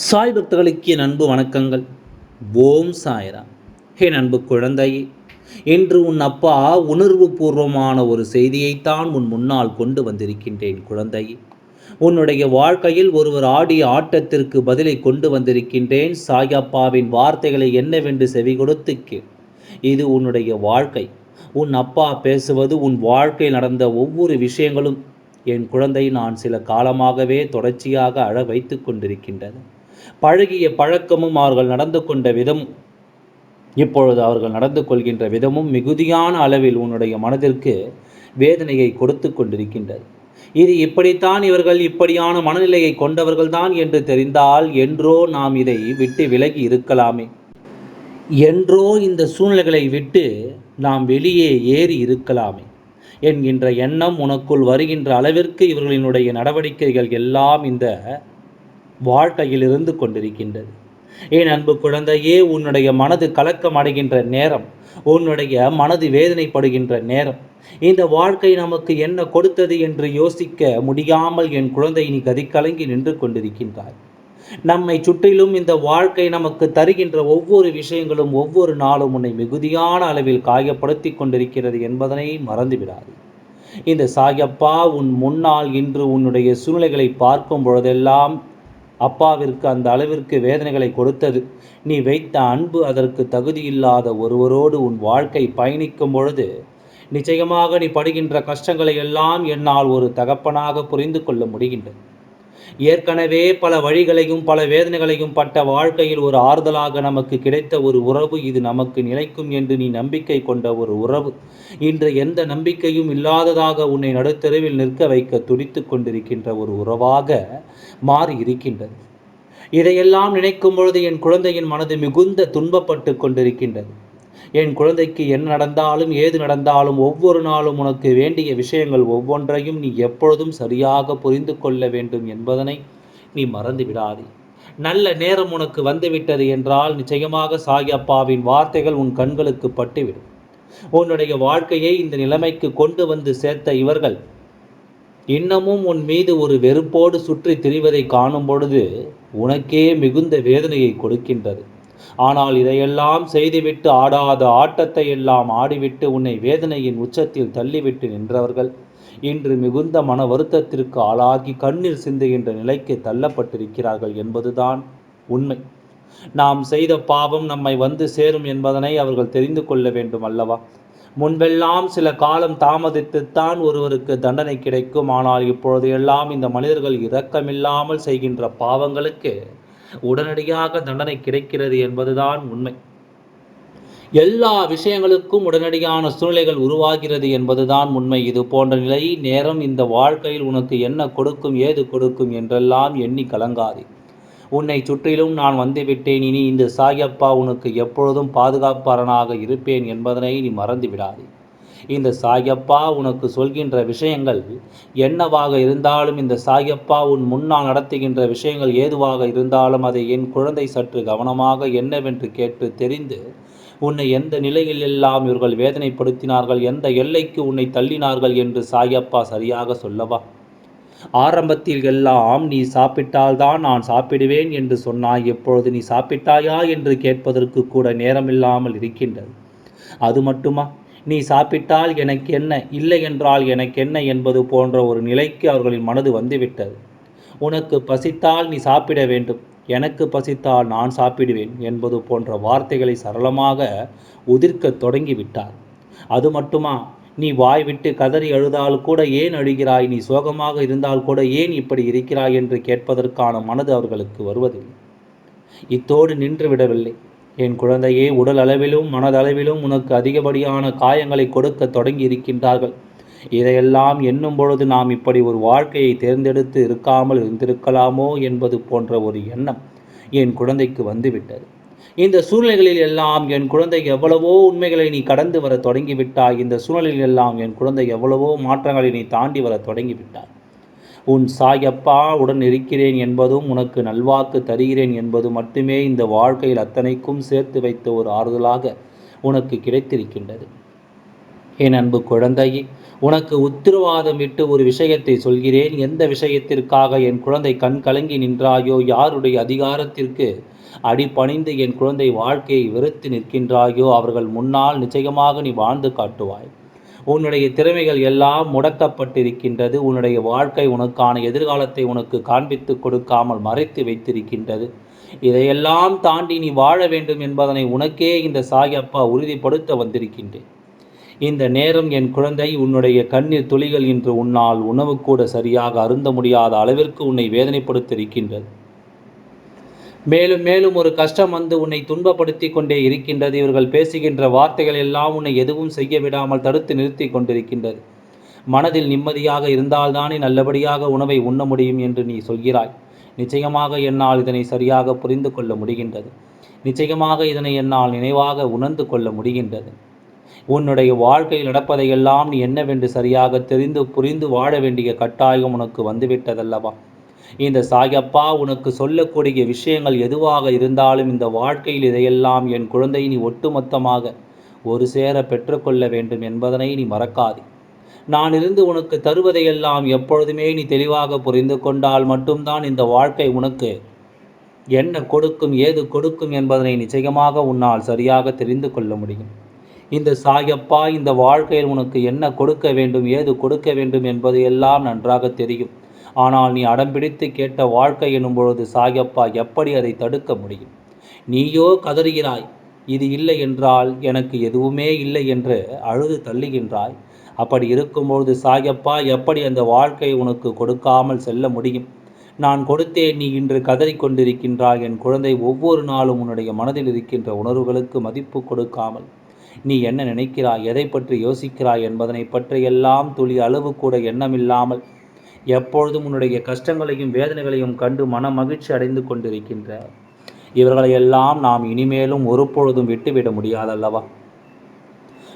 சாய் பக்தர்களுக்கு என் அன்பு வணக்கங்கள். ஓம் சாய்ராம். என் அன்பு குழந்தையே இன்று உன் அப்பா உணர்வு பூர்வமான ஒரு செய்தியைத்தான் உன் முன்னால் கொண்டு வந்திருக்கின்றேன் குழந்தையே. உன்னுடைய வாழ்க்கையில் ஒருவர் ஆடிய ஆட்டத்திற்கு பதிலை கொண்டு வந்திருக்கின்றேன். சாயப்பாவின் வார்த்தைகளை என்னவென்று செவி கொடுத்து கேள். இது உன்னுடைய வாழ்க்கை. உன் அப்பா பேசுவது உன் வாழ்க்கையில் நடந்த ஒவ்வொரு விஷயங்களும் என் குழந்தை நான் சில காலமாகவே தொடர்ச்சியாக அழ வைத்து கொண்டிருக்கின்றது பழகிய பழக்கமும் அவர்கள் நடந்து கொண்ட விதம் இப்பொழுது அவர்கள் நடந்து கொள்கின்ற விதமும் மிகுதியான அளவில் உன்னுடைய மனதிற்கு வேதனையை கொடுத்து கொண்டிருக்கின்றது. இது இப்படித்தான் இவர்கள் இப்படியான மனநிலையை கொண்டவர்கள்தான் என்று தெரிந்தால் என்றோ நாம் இதை விட்டு விலகி இருக்கலாமே. என்றோ இந்த சூழ்நிலைகளை விட்டு நாம் வெளியே ஏறி இருக்கலாமே என்கின்ற எண்ணம் உனக்குள் வருகின்ற அளவிற்கு இவர்களினுடைய நடவடிக்கைகள் எல்லாம் இந்த வாழ்க்கையில் இருந்து கொண்டிருக்கின்றது. ஏன் அன்பு குழந்தையே உன்னுடைய மனது கலக்கம் அடைகின்ற நேரம் உன்னுடைய மனது வேதனைப்படுகின்ற நேரம் இந்த வாழ்க்கை நமக்கு என்ன கொடுத்தது என்று யோசிக்க முடியாமல் என் குழந்தை நீ கதிக்கலங்கி நின்று கொண்டிருக்கின்றாய் நம்மை சுற்றிலும் இந்த வாழ்க்கை நமக்கு தருகின்ற ஒவ்வொரு விஷயங்களும் ஒவ்வொரு நாளும் உன்னை மிகுதியான அளவில் காயப்படுத்தி கொண்டிருக்கிறது என்பதனை மறந்துவிடாது. இந்த சாயப்பா உன் முன்னால் இன்று உன்னுடைய சூழ்நிலைகளை பார்க்கும் பொழுதெல்லாம் அப்பாவிற்கு அந்த அளவிற்கு வேதனைகளை கொடுத்தது. நீ வைத்த அன்பு அதற்கு தகுதியில்லாத ஒருவரோடு உன் வாழ்க்கை பயணிக்கும் பொழுது நிச்சயமாக நீ படுகின்ற கஷ்டங்களை எல்லாம் என்னால் ஒரு தகப்பனாக புரிந்து கொள்ள முடிகின்றது. ஏற்கனவே பல வழிகளையும் பல வேதனைகளையும் பட்ட வாழ்க்கையில் ஒரு ஆறுதலாக நமக்கு கிடைத்த ஒரு உறவு இது நமக்கு நிலைக்கும் என்று நீ நம்பிக்கை கொண்ட ஒரு உறவு. இன்று எந்த நம்பிக்கையும் இல்லாததாக உன்னை நடுத்தெருவில் நிற்க வைக்க துடித்து கொண்டிருக்கின்ற ஒரு உறவாக மாறி இருக்கின்றது. இதையெல்லாம் நினைக்கும் பொழுது என் குழந்தையின் மனது மிகுந்த துன்பப்பட்டு கொண்டிருக்கின்றது. என் குழந்தைக்கு என்ன நடந்தாலும் ஏது நடந்தாலும் ஒவ்வொரு நாளும் உனக்கு வேண்டிய விஷயங்கள் ஒவ்வொன்றையும் நீ எப்பொழுதும் சரியாக புரிந்து கொள்ள வேண்டும் என்பதனை நீ மறந்து விடாதே. நல்ல நேரம் உனக்கு வந்துவிட்டது என்றால் நிச்சயமாக சாயப்பாவின் வார்த்தைகள் உன் கண்களுக்கு பட்டுவிடும். உன்னுடைய வாழ்க்கையை இந்த நிலைமைக்கு கொண்டு வந்து சேர்த்த இவர்கள் இன்னமும் உன் மீது ஒரு வெறுப்போடு சுற்றி திரிவதை காணும் பொழுது உனக்கே மிகுந்த வேதனையை கொடுக்கின்றது. ஆனால் இதையெல்லாம் செய்துவிட்டு ஆடாத ஆட்டத்தை எல்லாம் ஆடிவிட்டு உன்னை வேதனையின் உச்சத்தில் தள்ளிவிட்டு நின்றவர்கள். இன்று மிகுந்த மன வருத்தத்திற்கு ஆளாகி கண்ணீர் சிந்துகின்ற நிலைக்கு தள்ளப்பட்டிருக்கிறார்கள் என்பதுதான் உண்மை. நாம் செய்த பாவம் நம்மை வந்து சேரும் என்பதனை அவர்கள் தெரிந்து கொள்ள வேண்டும் அல்லவா? முன்பெல்லாம் சில காலம் தாமதித்துத்தான் ஒருவருக்கு தண்டனை கிடைக்கும். ஆனால் இப்பொழுது எல்லாம் இந்த மனிதர்கள் இரக்கமில்லாமல் செய்கின்ற பாவங்களுக்கு உடனடியாக தண்டனை கிடைக்கிறது என்பதுதான் உண்மை. எல்லா விஷயங்களுக்கும் உடனடியான சூழ்நிலைகள் உருவாகிறது என்பதுதான் உண்மை. இது போன்ற நிலை நேரம் இந்த வாழ்க்கையில் உனக்கு என்ன கொடுக்கும் ஏது கொடுக்கும் என்றெல்லாம் எண்ணி கலங்காதே. உன்னை சுற்றிலும் நான் வந்துவிட்டேன். இனி இந்த சாயப்பா உனக்கு எப்பொழுதும் பாதுகாப்பாளனாக இருப்பேன் என்பதனை நீ மறந்து விடாதே இந்த சாயப்பா உனக்கு சொல்கின்ற விஷயங்கள் என்னவாக இருந்தாலும் இந்த சாயப்பா உன் முன்னால் நடத்துகின்ற விஷயங்கள் ஏதுவாக இருந்தாலும் அதை என் குழந்தை சற்று கவனமாக என்னவென்று கேட்டு தெரிந்து உன்னை எந்த நிலையில் எல்லாம் இவர்கள் வேதனைப்படுத்தினார்கள் எந்த எல்லைக்கு உன்னை தள்ளினார்கள் என்று சாயப்பா சரியாக சொல்லவா? ஆரம்பத்தில் எல்லாம் நீ சாப்பிட்டால்தான் நான் சாப்பிடுவேன் என்று சொன்னாய் எப்பொழுது நீ சாப்பிட்டாயா என்று கேட்பதற்கு கூட நேரமில்லாமல் இருக்கின்றது. அது மட்டுமா? நீ சாப்பிட்டால் எனக்கு என்ன? இல்லை என்றால் எனக்கு என்ன என்பது போன்ற ஒரு நிலைக்கு அவர்களின் மனது வந்துவிட்டது. உனக்கு பசித்தால் நீ சாப்பிட வேண்டும். எனக்கு பசித்தால் நான் சாப்பிடுவேன் என்பது போன்ற வார்த்தைகளை சரளமாக உதிர்க்க தொடங்கிவிட்டார். அது மட்டுமா? நீ வாய் விட்டு கதறி அழுதால் கூட ஏன் அழுகிறாய்? நீ சோகமாக இருந்தால் கூட ஏன் இப்படி இருக்கிறாய்? என்று கேட்பதற்கான மனது அவர்களுக்கு வருவதில்லை. இத்தோடு நின்று விடவில்லை. என் குழந்தையே உடல் அளவிலும் மனதளவிலும் உனக்கு அதிகப்படியான காயங்களை கொடுக்க தொடங்கி இருக்கின்றார்கள் இதையெல்லாம் எண்ணும் பொழுது நாம் இப்படி ஒரு வாழ்க்கையை தேர்ந்தெடுத்து இருக்காமல் இருந்திருக்கலாமோ என்பது போன்ற ஒரு எண்ணம் என் குழந்தைக்கு வந்துவிட்டது. இந்த சூழ்நிலைகளில் எல்லாம் என் குழந்தை எவ்வளவோ உண்மைகளை நீ கடந்து வர தொடங்கிவிட்டாய். இந்த சூழ்நிலையில் எல்லாம் என் குழந்தை எவ்வளவோ மாற்றங்களை நீ தாண்டி வர தொடங்கிவிட்டாய். உன் சாயப்பா உடன் இருக்கிறேன் என்பதும் உனக்கு நல்வாக்கு தருகிறேன் என்பது மட்டுமே இந்த வாழ்க்கையில் அத்தனைக்கும் சேர்த்து வைத்த ஒரு ஆறுதலாக உனக்கு கிடைத்திருக்கின்றது. என் அன்பு குழந்தையே உனக்கு உத்தரவாதம் விட்டு ஒரு விஷயத்தை சொல்கிறேன். எந்த விஷயத்திற்காக என் குழந்தை கண் கலங்கி நின்றாயோ யாருடைய அதிகாரத்திற்கு அடிபணிந்து என் குழந்தை வாழ்க்கையை வெறுத்து நிற்கின்றாயோ அவர்கள் முன்னால் நிச்சயமாக நீ வாழ்ந்து காட்டுவாய். உன்னுடைய திறமைகள் எல்லாம் முடக்கப்பட்டிருக்கின்றது. உன்னுடைய வாழ்க்கை உனக்கான எதிர்காலத்தை உனக்கு காண்பித்து கொடுக்காமல் மறைத்து வைத்திருக்கின்றது. இதையெல்லாம் தாண்டி நீ வாழ வேண்டும் என்பதனை உனக்கே இந்த சாயப்பா உறுதிப்படுத்த வந்திருக்கின்றேன். இந்த நேரம் என் குழந்தை உன்னுடைய கண்ணீர் துளிகள் இன்று உன்னால் உணவு கூட சரியாக அருந்த முடியாத அளவிற்கு உன்னை வேதனைப்படுத்தியிருக்கின்றது. மேலும் மேலும் ஒரு கஷ்டம் வந்து உன்னை துன்பப்படுத்தி கொண்டே இருக்கின்றது. இவர்கள் பேசுகின்ற வார்த்தைகள் எல்லாம் உன்னை எதுவும் செய்ய விடாமல் தடுத்து நிறுத்தி கொண்டிருக்கின்றது. மனதில் நிம்மதியாக இருந்தால்தானே நல்லபடியாக உணவை உண்ண முடியும் என்று நீ சொல்கிறாய். நிச்சயமாக என்னால் இதனை சரியாக புரிந்து கொள்ள முடிகின்றது. நிச்சயமாக இதனை என்னால் நினைவாக உணர்ந்து கொள்ள முடிகின்றது. உன்னுடைய வாழ்க்கையில் நடப்பதையெல்லாம் நீ என்னவென்று சரியாக தெரிந்து புரிந்து வாழ வேண்டிய கட்டாயம் உனக்கு வந்துவிட்டதல்லவா? இந்த சாயப்பா உனக்கு சொல்லக்கூடிய விஷயங்கள் எதுவாக இருந்தாலும் இந்த வாழ்க்கையில் இதையெல்லாம் என் குழந்தை நீ ஒட்டுமொத்தமாக ஒரு சேர பெற்றுக்கொள்ள வேண்டும் என்பதனை நீ மறக்காதே. நான் இருந்து உனக்கு தருவதையெல்லாம் எப்பொழுதுமே நீ தெளிவாக புரிந்து கொண்டால் மட்டும்தான் இந்த வாழ்க்கை உனக்கு என்ன கொடுக்கும் ஏது கொடுக்கும் என்பதனை நிச்சயமாக உன்னால் சரியாக தெரிந்து கொள்ள முடியும். இந்த சாயப்பா இந்த வாழ்க்கையில் உனக்கு என்ன கொடுக்க வேண்டும் ஏது கொடுக்க வேண்டும் என்பது எல்லாம் நன்றாக தெரியும். ஆனால் நீ அடம்பிடித்து கேட்ட வாழ்க்கை எனும் பொழுது சாயப்பா எப்படி அதை தடுக்க முடியும்? நீயோ கதறுகிறாய் இது இல்லை என்றால் எனக்கு எதுவுமே இல்லை என்று அழுது தள்ளுகின்றாய். அப்படி இருக்கும்பொழுது சாயப்பா எப்படி அந்த வாழ்க்கை உனக்கு கொடுக்காமல் செல்ல முடியும்? நான் கொடுத்தேன் நீ இன்று கதறி கொண்டிருக்கின்றாய். என் குழந்தை ஒவ்வொரு நாளும் உன்னுடைய மனதில் இருக்கின்ற உணர்வுகளுக்கு மதிப்பு கொடுக்காமல் நீ என்ன நினைக்கிறாய் எதை பற்றி யோசிக்கிறாய் என்பதனை பற்றியெல்லாம் துளி அளவு கூட எண்ணமில்லாமல் எப்பொழுதும் உன்னுடைய கஷ்டங்களையும் வேதனைகளையும் கண்டு மன மகிழ்ச்சி அடைந்து கொண்டிருக்கின்ற இவர்களையெல்லாம் நாம் இனிமேலும் ஒரு பொழுதும் விட்டுவிட முடியாதல்லவா?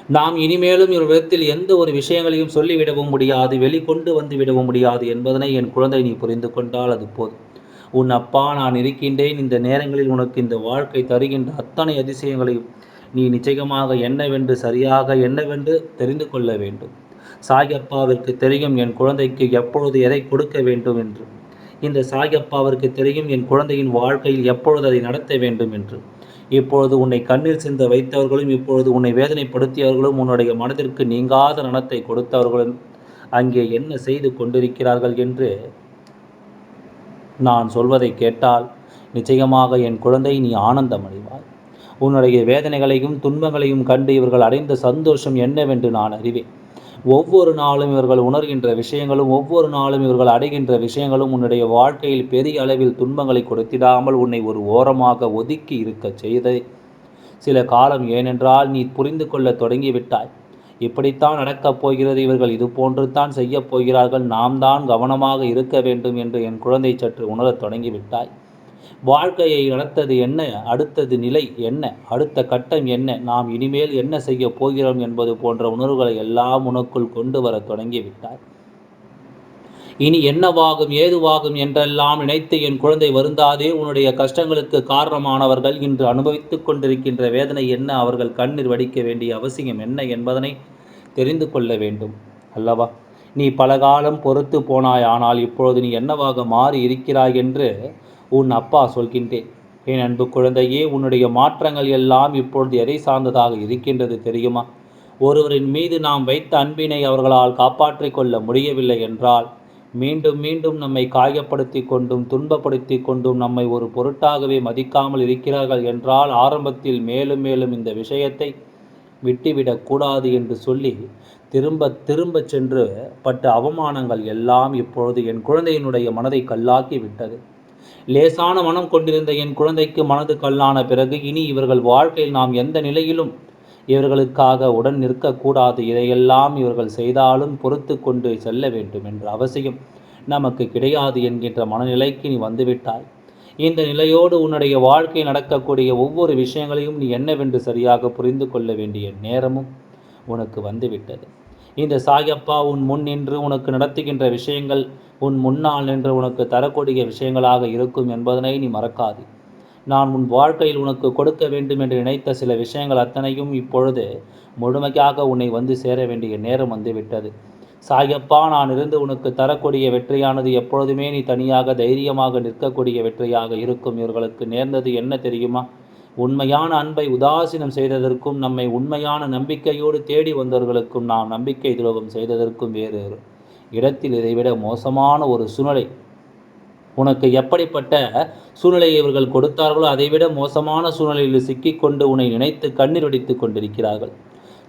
நாம் இனிமேலும் இவர் விதத்தில் எந்த ஒரு விஷயங்களையும் சொல்லிவிடவும் முடியாது வெளிக்கொண்டு வந்து விடவும் முடியாது என்பதனை என் குழந்தை நீ புரிந்து கொண்டால் அது போதும். உன் அப்பா நான் இருக்கின்றேன் இந்த நேரங்களில் உனக்கு இந்த வாழ்க்கை தருகின்ற அத்தனை அதிசயங்களையும் நீ நிச்சயமாக என்னவென்று சரியாக என்னவென்று தெரிந்து கொள்ள வேண்டும். சாயப்பாவிற்கு தெரியும் என் குழந்தைக்கு எப்பொழுது எதை கொடுக்க வேண்டும் என்று. இந்த சாயப்பாவிற்கு தெரியும் என் குழந்தையின் வாழ்க்கையில் எப்பொழுது அதை நடத்த வேண்டும் என்று. இப்பொழுது உன்னை கண்ணில் சிந்த வைத்தவர்களும் இப்பொழுது உன்னை வேதனைப்படுத்தியவர்களும் உன்னுடைய மனதிற்கு நீங்காத நனத்தை கொடுத்தவர்களும் அங்கே என்ன செய்து கொண்டிருக்கிறார்கள் என்று நான் சொல்வதை கேட்டால் நிச்சயமாக என் குழந்தை நீ ஆனந்தம் அடைவாய் உன்னுடைய வேதனைகளையும் துன்பங்களையும் கண்டு இவர்கள் அடைந்த சந்தோஷம் என்னவென்று நான் அறிவேன். ஒவ்வொரு நாளும் இவர்கள் உணர்கின்ற விஷயங்களும் ஒவ்வொரு நாளும் இவர்கள் அடைகின்ற விஷயங்களும் உன்னுடைய வாழ்க்கையில் பெரிய அளவில் துன்பங்களை கொடுத்திடாமல் உன்னை ஒரு ஓரமாக ஒதுக்கி இருக்கச் செய்த. சில காலம் ஏனென்றால் நீ புரிந்து கொள்ள தொடங்கிவிட்டாய். இப்படித்தான் நடக்கப் போகிறது. இவர்கள் இது போன்று தான் செய்யப் போகிறார்கள். நாம் தான் கவனமாக இருக்க வேண்டும் என்று என் குழந்தை சற்று உணரத் தொடங்கிவிட்டாய். வாழ்க்கையை நடத்தது என்ன? அடுத்தது நிலை என்ன? அடுத்த கட்டம் என்ன? நாம் இனிமேல் என்ன செய்ய போகிறோம் என்பது போன்ற உணர்வுகளை எல்லாம் உனக்குள் கொண்டு வர தொடங்கிவிட்டார் இனி என்னவாகும் ஏதுவாகும் என்றெல்லாம் நினைத்து என் குழந்தை வருந்தாதே. உன்னுடைய கஷ்டங்களுக்கு காரணமானவர்கள் இன்று அனுபவித்துக் கொண்டிருக்கின்ற வேதனை என்ன? அவர்கள் கண்ணீர் வடிக்க வேண்டிய அவசியம் என்ன என்பதனை தெரிந்து கொள்ள வேண்டும். அல்லவா? நீ பல காலம் பொறுத்து போனாய் ஆனால் இப்பொழுது நீ என்னவாக மாறி இருக்கிறாய் என்று உன் அப்பா சொல்கின்றேன். என் அன்பு குழந்தையே உன்னுடைய மாற்றங்கள் எல்லாம் இப்பொழுது எதை சார்ந்ததாக இருக்கின்றது தெரியுமா? ஒருவரின் மீது நாம் வைத்த அன்பினை அவர்களால் காப்பாற்றிக் கொள்ள முடியவில்லை என்றால் மீண்டும் மீண்டும் நம்மை காயப்படுத்தி கொண்டும் துன்பப்படுத்தி கொண்டும் நம்மை ஒரு பொருட்டாகவே மதிக்காமல் இருக்கிறார்கள் என்றால் ஆரம்பத்தில் மேலும் மேலும் இந்த விஷயத்தை விட்டுவிடக்கூடாது என்று சொல்லி திரும்ப திரும்ப சென்று பட்ட அவமானங்கள் எல்லாம் இப்பொழுது என் குழந்தையினுடைய மனதை கல்லாக்கி விட்டது. லேசான மனம் கொண்டிருந்த என் குழந்தைக்கு மனது கல்லான பிறகு இனி இவர்கள் வாழ்க்கையில் நாம் எந்த நிலையிலும் இவர்களுக்காக உடன் நிற்கக்கூடாது. இதையெல்லாம் இவர்கள் செய்தாலும் பொறுத்து கொண்டு செல்ல வேண்டும் என்ற அவசியம் நமக்கு கிடையாது என்கின்ற மனநிலைக்கு நீ வந்துவிட்டாய். இந்த நிலையோடு உன்னுடைய வாழ்க்கை நடக்கக்கூடிய ஒவ்வொரு விஷயங்களையும் நீ என்னவென்று சரியாக புரிந்து கொள்ள வேண்டிய நேரமும் உனக்கு வந்துவிட்டது. இந்த சாயப்பா உன் முன் நின்று உனக்கு நடத்துகின்ற விஷயங்கள் உன் முன்னால் நின்று உனக்கு தரக்கூடிய விஷயங்களாக இருக்கும் என்பதனை நீ மறக்காது. நான் உன் வாழ்க்கையில் உனக்கு கொடுக்க வேண்டும் என்று நினைத்த சில விஷயங்கள் அத்தனையும் இப்பொழுது முழுமையாக உன்னை வந்து சேர வேண்டிய நேரம் வந்துவிட்டது. சாயப்பா நான் இருந்து உனக்கு தரக்கூடிய வெற்றியானது எப்பொழுதுமே நீ தனியாக தைரியமாக நிற்கக்கூடிய வெற்றியாக இருக்கும். இவர்களுக்கு நேர்ந்தது என்ன தெரியுமா? உண்மையான அன்பை உதாசீனம் செய்ததற்கும் நம்மை உண்மையான நம்பிக்கையோடு தேடி வந்தவர்களுக்கும் நாம் நம்பிக்கை துரோகம் செய்ததற்கும் வேறு இடத்தில் இதைவிட மோசமான ஒரு சூழ்நிலை. உனக்கு எப்படிப்பட்ட சூழ்நிலையை இவர்கள் கொடுத்தார்களோ அதைவிட மோசமான சூழ்நிலையில் சிக்கிக்கொண்டு உன்னை நினைத்து கண்ணீர் வடித்து கொண்டிருக்கிறார்கள்.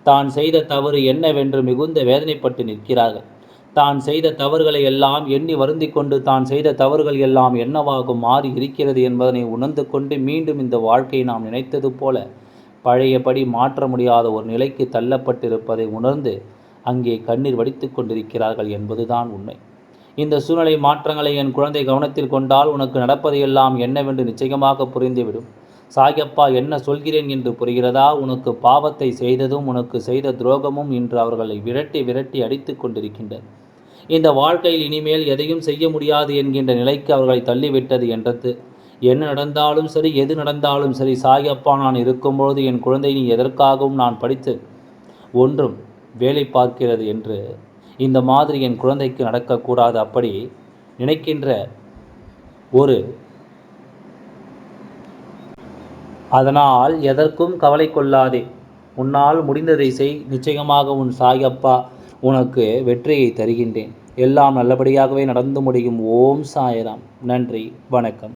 தான் செய்த தவறு என்னவென்று மிகுந்த வேதனைப்பட்டு நிற்கிறார்கள். தான் செய்த தவறுகளை எல்லாம் எண்ணி வருந்தி கொண்டு தான் செய்த தவறுகள் எல்லாம் என்னவாகும் மாறி இருக்கிறது என்பதனை உணர்ந்து கொண்டு மீண்டும் இந்த வாழ்க்கையை நாம் நினைத்தது போல பழையபடி மாற்ற முடியாத ஒரு நிலைக்கு தள்ளப்பட்டிருப்பதை உணர்ந்து அங்கே கண்ணீர் வடித்து கொண்டிருக்கிறார்கள் என்பதுதான் உண்மை. இந்த சூழ்நிலை மாற்றங்களை என் குழந்தை கவனத்தில் கொண்டால் உனக்கு நடப்பதையெல்லாம் என்னவென்று நிச்சயமாக புரிந்துவிடும். சாயப்பா என்ன சொல்கிறேன் என்று புரிகிறதா? உனக்கு பாவத்தை செய்ததும் உனக்கு செய்த துரோகமும் இன்று அவர்களை விரட்டி விரட்டி அடித்து கொண்டிருக்கின்றது இந்த வாழ்க்கையில் இனிமேல் எதையும் செய்ய முடியாது என்கின்ற நிலைக்கு அவர்களை தள்ளிவிட்டது என்றது. என்ன நடந்தாலும் சரி எது நடந்தாலும் சரி சாயப்பா நான் இருக்கும்பொழுது என் குழந்தை நீ எதற்காகவும் நான் படித்து ஒன்றும் வேலை பார்க்கிறது என்று இந்த மாதிரி என் குழந்தைக்கு நடக்கக்கூடாது அப்படி நினைக்கின்ற ஒரு அதனால் எதற்கும் கவலை கொள்ளாதே. உன்னால் முடிந்ததை செய். நிச்சயமாக உன் சாயப்பா உனக்கு வெற்றியை தருகின்றேன். எல்லாம் நல்லபடியாகவே நடந்து முடியும். ஓம் சாயராம். நன்றி. வணக்கம்.